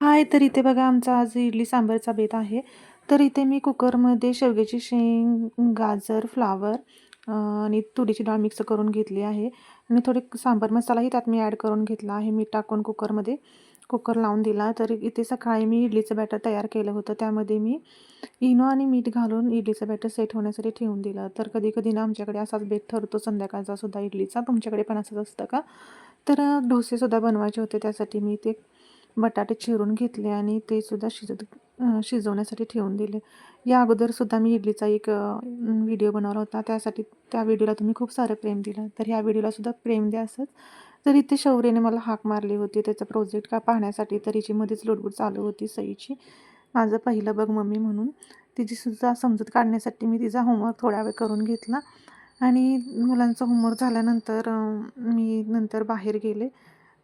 हाय तर इथे बघा आमचा आज इडली सांबारचा बेत आहे. तर इथे मी कुकरमध्ये शेवग्याची शेंग गाजर फ्लावर आणि तुरीची डाळ मिक्स करून घेतली आहे. आणि थोडे सांबार मसालाही त्यात मी ॲड करून घेतला आहे. मीठ टाकून कुकरमध्ये कुकर लावून दिला तर इथे सकाळी मी इडलीचं बॅटर तयार केलं होतं. त्यामध्ये मी इनो आणि मीठ घालून इडलीचं बॅटर सेट होण्यासाठी ठेवून दिलं. तर कधी कधी ना आमच्याकडे असाच बेत ठरतो. संध्याकाळचा सुद्धा इडलीचा. तुमच्याकडे पण असंच असतं का? तर डोसेसुद्धा बनवायचे होते. त्यासाठी मी ते बटाटे चिरून घेतले आणि ते सुद्धा शिजत शिजवण्यासाठी ठेवून दिले. या अगोदरसुद्धा मी इडलीचा एक व्हिडिओ बनवला होता. त्यासाठी त्या व्हिडिओला तुम्ही खूप सारं प्रेम दिलं. तर ह्या व्हिडिओलासुद्धा प्रेम द्या असंच. तर इथे शौर्यने मला हाक मारली होती. त्याचा प्रोजेक्ट का पाहण्यासाठी तर हिची मध्येच लुडबुड चालू होती सईची. माझं पहिलं बघ मम्मी म्हणून. तिचीसुद्धा समजूत काढण्यासाठी मी तिचा होमवर्क थोडा वेळ करून घेतला. आणि मुलांचा होमवर्क झाल्यानंतर मी नंतर बाहेर गेले.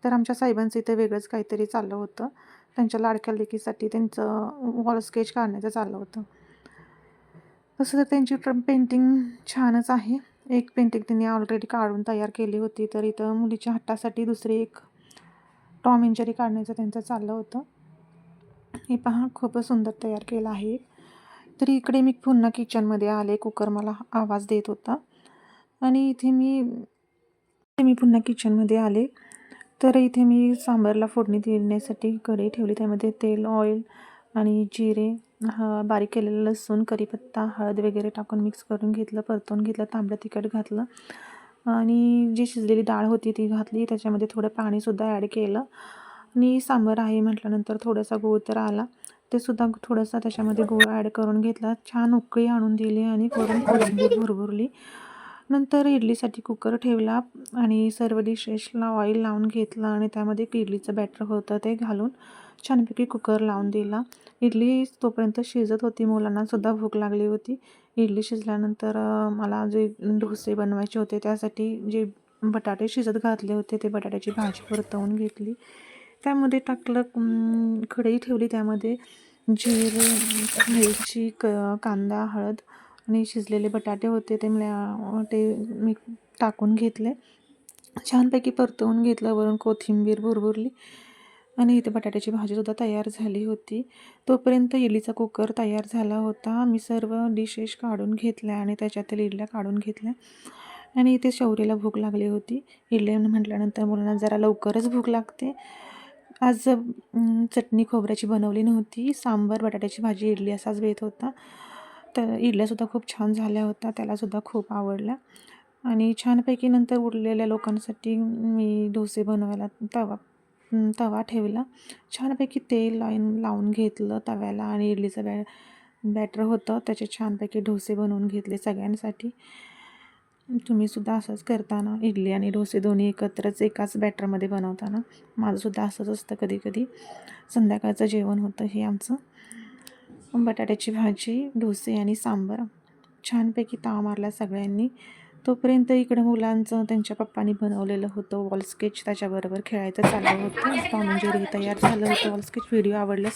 तर आमच्या साहेबांचं इथं वेगळंच काहीतरी चाललं होतं. त्यांच्या लाडक्या लेकीसाठी त्यांचं वॉल स्केच काढण्याचं चाललं होतं. तसं तर त्यांची पेंटिंग छानच आहे. एक पेंटिंग त्यांनी ऑलरेडी काढून तयार केली होती. तर इथं मुलीच्या हट्टासाठी दुसरी एक टॉम इंजरी काढण्याचं त्यांचं चाललं होतं. हे पहा खूपच सुंदर तयार केलं आहे. तरी इकडे मी पुन्हा किचनमध्ये आले. कुकर मला आवाज देत होता. आणि इथे मी इथे मी पुन्हा किचनमध्ये आले. तर इथे मी सांबारला फोडणी देण्यासाठी कढई ठेवली. त्यामध्ये तेल ऑइल आणि जिरे हा बारीक केलेलं लसूण कढीपत्ता हळद वगैरे टाकून मिक्स करून घेतलं परतून घेतलं तांबडं तिखट घातलं. आणि जी शिजलेली डाळ होती ती घातली. त्याच्यामध्ये थोडं पाणीसुद्धा ॲड केलं. आणि सांबार आहे म्हटल्यानंतर थोडासा गूळ तर आला. ते सुद्धा थोडंसं त्याच्यामध्ये गूळ ॲड करून घेतला. छान उकळी आणून दिली आणि करून भरभुरली. नंतर इडलीसाठी कुकर ठेवला आणि सर्व डिशेसला ऑइल लावून घेतला आणि त्यामध्ये एक इडलीचं बॅटर होतं ते घालून छानपैकी कुकर लावून दिला. इडली तोपर्यंत शिजत होती मुलांनासुद्धा भूक लागली होती. इडली शिजल्यानंतर मला जे डोसे बनवायचे होते त्यासाठी जे बटाटे शिजत घातले होते ते बटाट्याची भाजी परतवून घेतली. त्यामध्ये टाकलं खडई कढई ठेवली त्यामध्ये. जिरे मिरची क कांदा हळद आणि शिजलेले बटाटे होते ते मला ते मी टाकून घेतले. छानपैकी परतवून घेतलं वरून कोथिंबीर भुरभुरली. आणि इथे बटाट्याची भाजीसुद्धा तयार झाली होती. तोपर्यंत इडलीचा कुकर तयार झाला होता. मी सर्व डिशेस काढून घेतल्या आणि त्याच्यातील इडल्या काढून घेतल्या. आणि इथे शौर्याला भूक लागली होती. इडल्या म्हटल्यानंतर मुलांना जरा लवकरच भूक लागते. आज चटणी खोबऱ्याची बनवली नव्हती. सांबार बटाट्याची भाजी इडली असाच बेत होता. तर इडल्यासुद्धा खूप छान झाल्या होत्या त्यालासुद्धा खूप आवडल्या. आणि छानपैकी नंतर उरलेल्या लोकांसाठी मी डोसे बनवायला तवा तवा ठेवला. छानपैकी तेल लाईन लावून घेतलं तव्याला आणि इडलीचं बॅ बॅटर होतं. त्याचे छानपैकी डोसे बनवून घेतले सगळ्यांसाठी. तुम्हीसुद्धा असंच करताना इडली आणि डोसे दोन्ही एकत्रच एकाच बॅटरमध्ये बनवताना. माझंसुद्धा असंच असतं कधी कधी संध्याकाळचं जेवण होतं हे आमचं. बटाट्याची भाजी डोसे आणि सांबार. छानपैकी ताव मारला सगळ्यांनी. तोपर्यंत इकडं मुलांचं त्यांच्या पप्पांनी बनवलेलं होतं वॉल स्केच त्याच्याबरोबर खेळायचं चाललं होतं. टॉम तयार झालं होतं. वॉल स्केच व्हिडिओ आवडलं